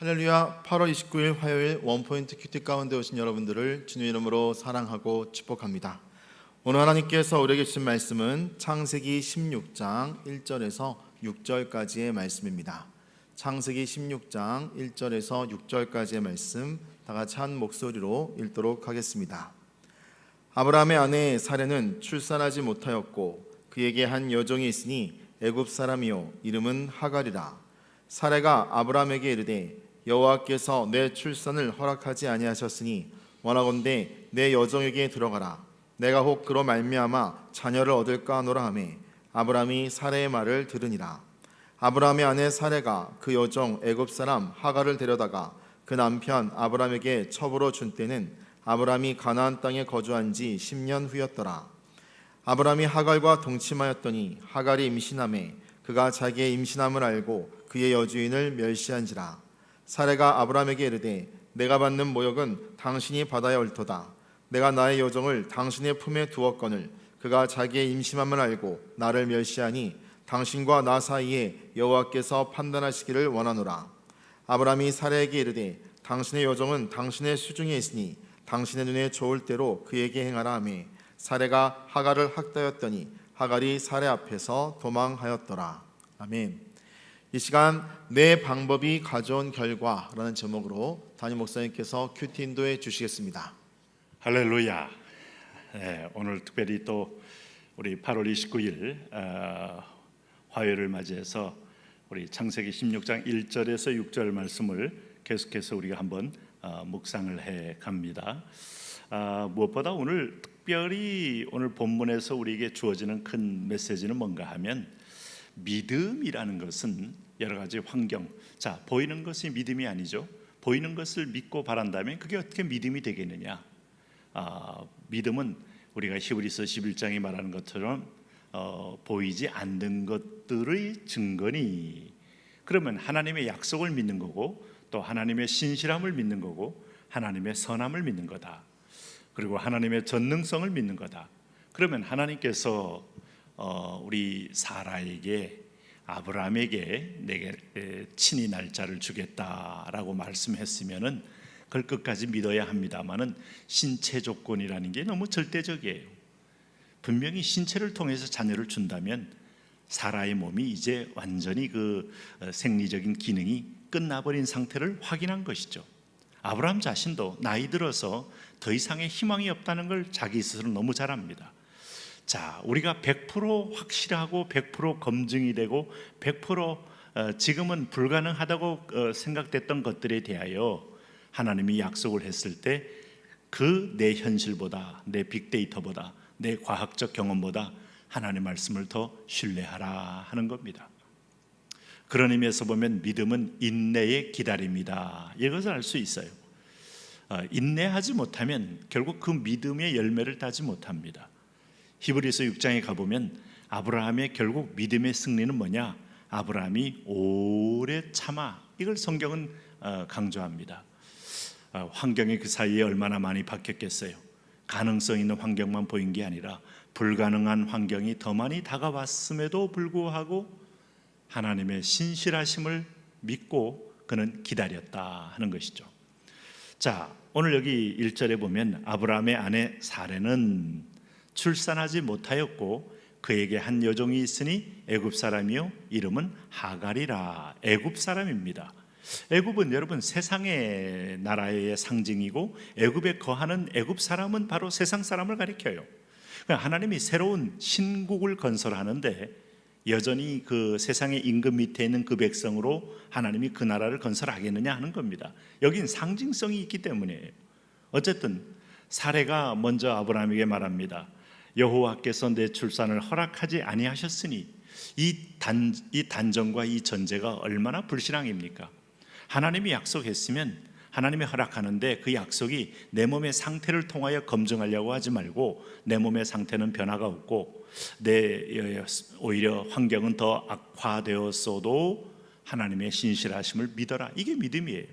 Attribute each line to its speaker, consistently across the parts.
Speaker 1: 할렐루야 8월 29일 화요일 원포인트 큐티 가운데 오신 여러분들을 주님 이름으로 사랑하고 축복합니다. 오늘 하나님께서 우리에게 주신 말씀은 창세기 16장 1절에서 6절까지의 말씀입니다. 창세기 16장 1절에서 6절까지의 말씀 다 같이 한 목소리로 읽도록 하겠습니다. 아브라함의 아내 사레는 출산하지 못하였고 그에게 한 여종이 있으니 애굽 사람이요 이름은 하갈이라 사레가 아브라함에게 이르되 여호와께서 내 출산을 허락하지 아니하셨으니 원하건대 내 여종에게 들어가라. 내가 혹 그로 말미암아 자녀를 얻을까 하노라 하매 아브라함이 사레의 말을 들으니라. 아브라함의 아내 사레가 그 여종 애굽 사람 하갈을 데려다가 그 남편 아브라함에게 첩으로 준 때는 아브라함이 가나안 땅에 거주한 지 10년 후였더라. 아브라함이 하갈과 동침하였더니 하갈이 임신함에 그가 자기의 임신함을 알고 그의 여주인을 멸시한지라 사레가 아브라함에게 이르되 내가 받는 모욕은 당신이 받아야 옳도다 내가 나의 여종을 당신의 품에 두었거늘 그가 자기의 임신함을 알고 나를 멸시하니 당신과 나 사이에 여호와께서 판단하시기를 원하노라 아브라함이 사레에게 이르되 당신의 여종은 당신의 수중에 있으니 당신의 눈에 좋을 대로 그에게 행하라 하매 사레가 하갈을 학대하였더니 하갈이 사레 앞에서 도망하였더라. 아멘. 이 시간 내 방법이 가져온 결과라는 제목으로 담임 목사님께서 큐티 인도해 주시겠습니다.
Speaker 2: 할렐루야. 네, 오늘 특별히 또 우리 8월 29일 어, 화요일을 맞이해서 우리 창세기 16장 1절에서 6절 말씀을 계속해서 우리가 한번 어, 묵상을 해 갑니다. 아, 무엇보다 오늘 특별히 오늘 본문에서 우리에게 주어지는 큰 메시지는 뭔가 하면 믿음이라는 것은 여러 가지 환경. 자, 보이는 것이 믿음이 아니죠. 보이는 것을 믿고 바란다면 그게 어떻게 믿음이 되겠느냐? 아, 믿음은 우리가 히브리서 11장이 말하는 것처럼 어, 보이지 않는 것들의 증거니 그러면 하나님의 약속을 믿는 거고 또 하나님의 신실함을 믿는 거고 하나님의 선함을 믿는 거다. 그리고 하나님의 전능성을 믿는 거다. 그러면 하나님께서 어, 우리 사라에게 아브라함에게 내게 에, 친히 날짜를 주겠다라고 말씀했으면은 그걸 끝까지 믿어야 합니다만은 신체 조건이라는 게 너무 절대적이에요. 분명히 신체를 통해서 자녀를 준다면 사라의 몸이 이제 완전히 그 어, 생리적인 기능이 끝나버린 상태를 확인한 것이죠. 아브라함 자신도 나이 들어서 더 이상의 희망이 없다는 걸 자기 스스로 너무 잘 압니다. 자, 우리가 100% 확실하고 100% 검증이 되고 100% 어, 지금은 불가능하다고 어, 생각됐던 것들에 대하여 하나님이 약속을 했을 때 그 내 현실보다 내 빅데이터보다 내 과학적 경험보다 하나님의 말씀을 더 신뢰하라 하는 겁니다. 그런 의미에서 보면 믿음은 인내의 기다림이다. 이것을 알 수 있어요. 어, 인내하지 못하면 결국 그 믿음의 열매를 따지 못합니다. 히브리서 6장에 가보면 아브라함의 결국 믿음의 승리는 뭐냐? 아브라함이 오래 참아 이걸 성경은 어, 강조합니다. 어, 환경이 그 사이에 얼마나 많이 바뀌었겠어요. 가능성 있는 환경만 보인 게 아니라 불가능한 환경이 더 많이 다가왔음에도 불구하고 하나님의 신실하심을 믿고 그는 기다렸다 하는 것이죠. 자, 오늘 여기 1절에 보면 아브라함의 아내 사레는 출산하지 못하였고 그에게 한 여종이 있으니 애굽 사람이요 이름은 하갈이라 애굽 사람입니다. 애굽은 여러분 세상의 나라의 상징이고 애굽에 거하는 애굽 사람은 바로 세상 사람을 가리켜요. 그러니까 하나님이 새로운 신국을 건설하는데 여전히 그 세상의 임금 밑에 있는 그 백성으로 하나님이 그 나라를 건설하겠느냐 하는 겁니다. 여긴 상징성이 있기 때문에 어쨌든 사례가 먼저 아브라함에게 말합니다. 여호와께서 내 출산을 허락하지 아니하셨으니 이 단 이 단정과 이 전제가 얼마나 불신앙입니까? 하나님이 약속했으면 하나님이 허락하는데 그 약속이 내 몸의 상태를 통하여 검증하려고 하지 말고 내 몸의 상태는 변화가 없고 내 오히려 환경은 더 악화되었어도 하나님의 신실하심을 믿어라. 이게 믿음이에요.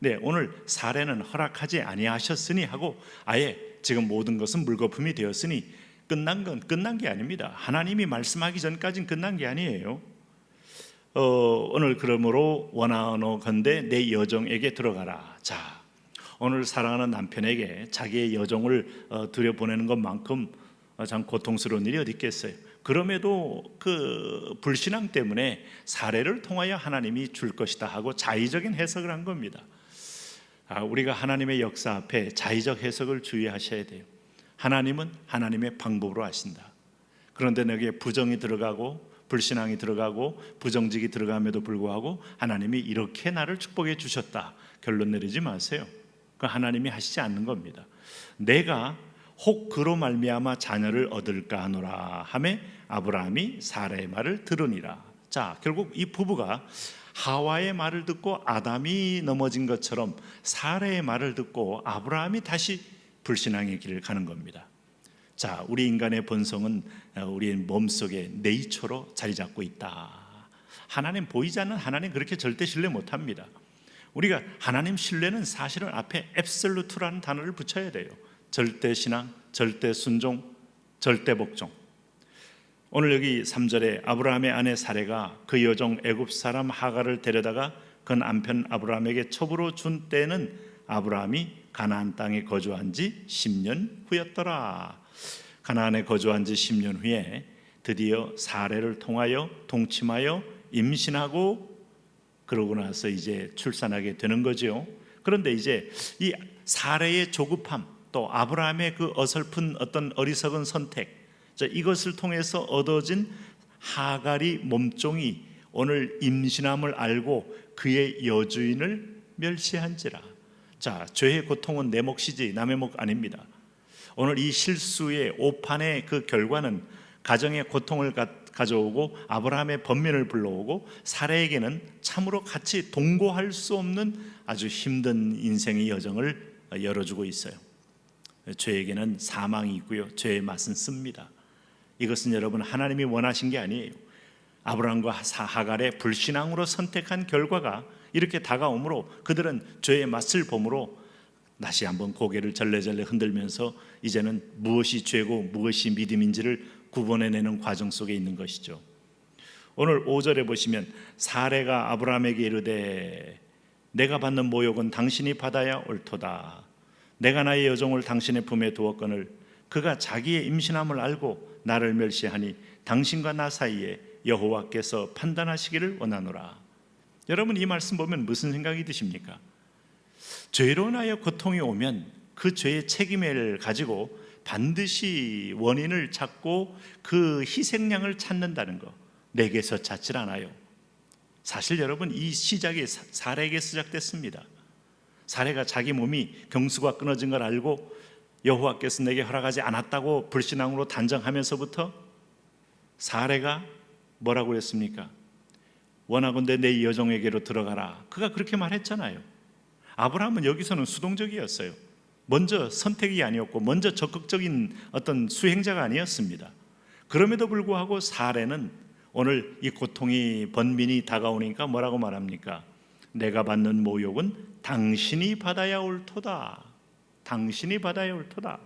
Speaker 2: 네, 오늘 사례는 허락하지 아니하셨으니 하고 아예 지금 모든 것은 물거품이 되었으니 끝난 건 끝난 게 아닙니다. 하나님이 말씀하기 전까지는 끝난 게 아니에요. 어, 오늘 그러므로 원하노건대 내 여종에게 들어가라. 자, 오늘 사랑하는 남편에게 자기의 여종을 어, 들여보내는 것만큼 어, 참 고통스러운 일이 어디 있겠어요. 그럼에도 그 불신앙 때문에 사례를 통하여 하나님이 줄 것이다 하고 자의적인 해석을 한 겁니다. 아, 우리가 하나님의 역사 앞에 자의적 해석을 주의하셔야 돼요. 하나님은 하나님의 방법으로 하신다. 그런데 내게 부정이 들어가고 불신앙이 들어가고 부정직이 들어감에도 불구하고 하나님이 이렇게 나를 축복해 주셨다. 결론 내리지 마세요. 그 하나님이 하시지 않는 겁니다. 내가 혹 그로 말미암아 자녀를 얻을까 하노라 하매 아브라함이 사라의 말을 들으니라. 자, 결국 이 부부가 하와의 말을 듣고 아담이 넘어진 것처럼 사라의 말을 듣고 아브라함이 다시 불신앙의 길을 가는 겁니다. 자, 우리 인간의 본성은 어, 우리 몸속에 네이처로 자리 잡고 있다. 하나님 보이지 않는 하나님 그렇게 절대 신뢰 못 합니다. 우리가 하나님 신뢰는 사실은 앞에 앱솔루트라는 단어를 붙여야 돼요. 절대 신앙, 절대 순종, 절대 복종. 오늘 여기 3절에 아브라함의 아내 사례가 그 여종 애굽 사람 하가를 데려다가 그 남편 아브라함에게 첩으로 준 때는 아브라함이 가나안 땅에 거주한 지 10년 후였더라. 가나안에 거주한 지 10년 후에 드디어 사례를 통하여 동침하여 임신하고 그러고 나서 이제 출산하게 되는 거지요. 그런데 이제 이 사례의 조급함 또 아브라함의 그 어설픈 어떤 어리석은 선택 자, 이것을 통해서 얻어진 하갈이 몸종이 오늘 임신함을 알고 그의 여주인을 멸시한지라. 자, 죄의 고통은 내 몫이지 남의 몫 아닙니다. 오늘 이 실수의 오판의 그 결과는 가정의 고통을 가, 가져오고 아브라함의 번민을 불러오고 사례에게는 참으로 같이 동거할 수 없는 아주 힘든 인생의 여정을 열어주고 있어요. 죄에게는 사망이 있고요. 죄의 맛은 씁니다. 이것은 여러분 하나님이 원하신 게 아니에요. 아브라함과 하갈의 불신앙으로 선택한 결과가 이렇게 다가오므로 그들은 죄의 맛을 보므로 다시 한번 고개를 절레절레 흔들면서 이제는 무엇이 죄고 무엇이 믿음인지를 구분해내는 과정 속에 있는 것이죠. 오늘 5절에 보시면 사례가 아브라함에게 이르되 내가 받는 모욕은 당신이 받아야 옳도다. 내가 나의 여종을 당신의 품에 두었거늘 그가 자기의 임신함을 알고 나를 멸시하니 당신과 나 사이에 여호와께서 판단하시기를 원하노라. 여러분 이 말씀 보면 무슨 생각이 드십니까? 죄로 인하여 고통이 오면 그 죄의 책임을 가지고 반드시 원인을 찾고 그 희생양을 찾는다는 거 내게서 찾질 않아요. 사실 여러분 이 시작이 사- 사례에게 시작됐습니다. 사례가 자기 몸이 경수가 끊어진 걸 알고 여호와께서 내게 허락하지 않았다고 불신앙으로 단정하면서부터 사례가 뭐라고 그랬습니까? 원하건대 내 여종에게로 들어가라. 그가 그렇게 말했잖아요. 아브라함은 여기서는 수동적이었어요. 먼저 선택이 아니었고 먼저 적극적인 어떤 수행자가 아니었습니다. 그럼에도 불구하고 사례는 오늘 이 고통이 번민이 다가오니까 뭐라고 말합니까? 내가 받는 모욕은 당신이 받아야 옳도다. 당신이 받아야 옳도다.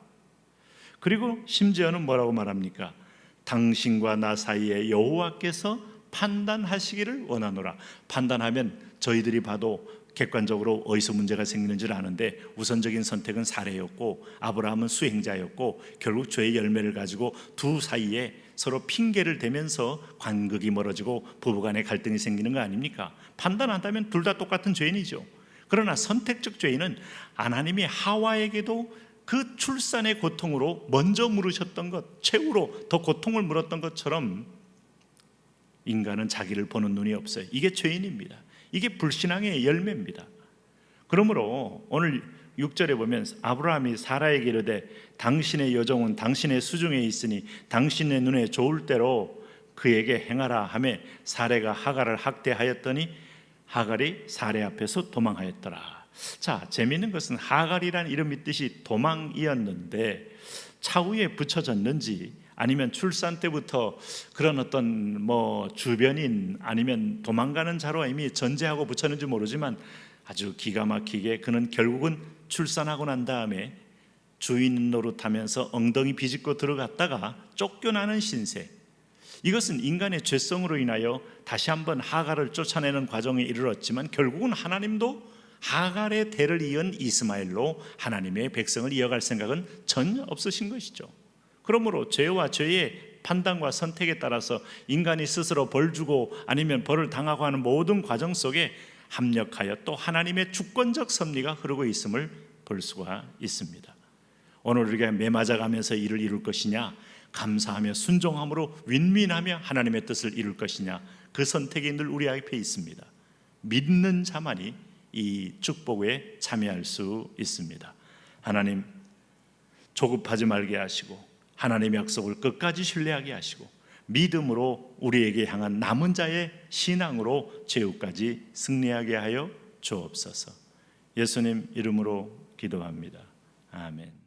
Speaker 2: 그리고 심지어는 뭐라고 말합니까? 당신과 나 사이에 여호와께서 판단하시기를 원하노라. 판단하면 저희들이 봐도 객관적으로 어디서 문제가 생기는지를 아는데 우선적인 선택은 사례였고 아브라함은 수행자였고 결국 죄의 열매를 가지고 두 사이에 서로 핑계를 대면서 관극이 멀어지고 부부간의 갈등이 생기는 거 아닙니까? 판단한다면 둘 다 똑같은 죄인이죠. 그러나 선택적 죄인은 하나님이 하와에게도 그 출산의 고통으로 먼저 물으셨던 것, 최후로 더 고통을 물었던 것처럼 인간은 자기를 보는 눈이 없어요. 이게 죄인입니다. 이게 불신앙의 열매입니다. 그러므로 오늘 6절에 보면 아브라함이 사라에게 이르되 당신의 여종은 당신의 수중에 있으니 당신의 눈에 좋을 대로 그에게 행하라 하매 사례가 하갈을 학대하였더니 하갈이 사례 앞에서 도망하였더라. 자, 재미있는 것은 하갈이란 이름이 뜻이 도망이었는데 차후에 붙여졌는지 아니면 출산 때부터 그런 어떤 뭐 주변인 아니면 도망가는 자로 이미 전제하고 붙였는지 모르지만 아주 기가 막히게 그는 결국은 출산하고 난 다음에 주인 노릇하면서 엉덩이 비집고 들어갔다가 쫓겨나는 신세. 이것은 인간의 죄성으로 인하여 다시 한번 하갈을 쫓아내는 과정에 이르렀지만 결국은 하나님도 하갈의 대를 이은 이스마엘로 하나님의 백성을 이어갈 생각은 전혀 없으신 것이죠. 그러므로 죄와 죄의 판단과 선택에 따라서 인간이 스스로 벌 주고 아니면 벌을 당하고 하는 모든 과정 속에 합력하여 또 하나님의 주권적 섭리가 흐르고 있음을 볼 수가 있습니다. 오늘 우리가 매맞아가면서 일을 이룰 것이냐, 감사하며 순종함으로 윈윈하며 하나님의 뜻을 이룰 것이냐, 그 선택이 늘 우리 앞에 있습니다. 믿는 자만이 이 축복에 참여할 수 있습니다. 하나님 조급하지 말게 하시고 하나님의 약속을 끝까지 신뢰하게 하시고 믿음으로 우리에게 향한 남은 자의 신앙으로 최후까지 승리하게 하여 주옵소서. 예수님 이름으로 기도합니다. 아멘.